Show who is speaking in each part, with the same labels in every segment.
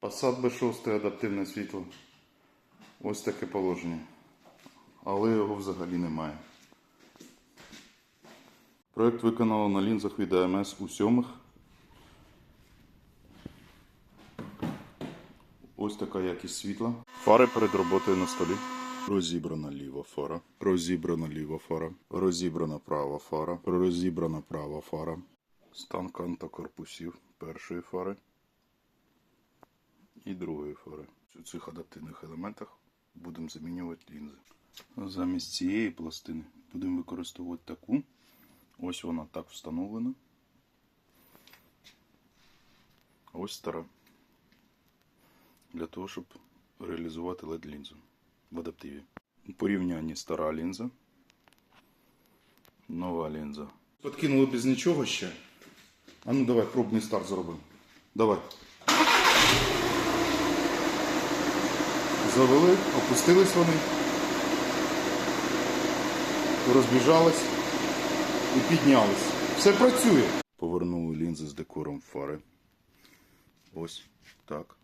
Speaker 1: Passat B6 адаптивне світло. Ось таке положення. Але його взагалі немає. Проект виконано на лінзах від АМС у сьомих. Ось така якість світла. Фари перед роботою на столі. Розібрана ліва фара. Розібрана ліва фара. Розібрана права фара. Розібрана права фара. Стан кантокорпусів першої фари і другої фари. У цих адаптивних елементах будемо замінювати лінзи. Замість цієї пластини будемо використовувати таку. Ось вона так встановлена. Ось стара. Для того, щоб реалізувати LED лінзу в адаптиві. У порівнянні стара лінза, нова лінза. Подкинули без нічого ще. А ну давай пробний старт зробимо. Давай. Завели, опустились вони, розбіжались і піднялись. Все працює. Повернули лінзи з декором фари. Ось так.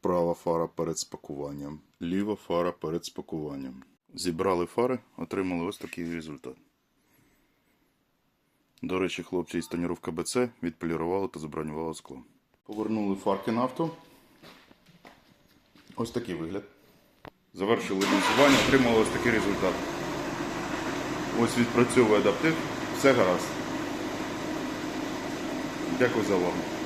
Speaker 1: Права фара перед спакуванням. Ліва фара перед спакуванням. Зібрали фари, отримали ось такий результат. До речі, хлопці із тоніровка БЦ відполірували та забронювали скло. Повернули фарки на авто. Ось такий вигляд. Завершили лінзування, отримали ось такий результат. Ось відпрацьовує адаптив. Все гаразд. Дякую за увагу.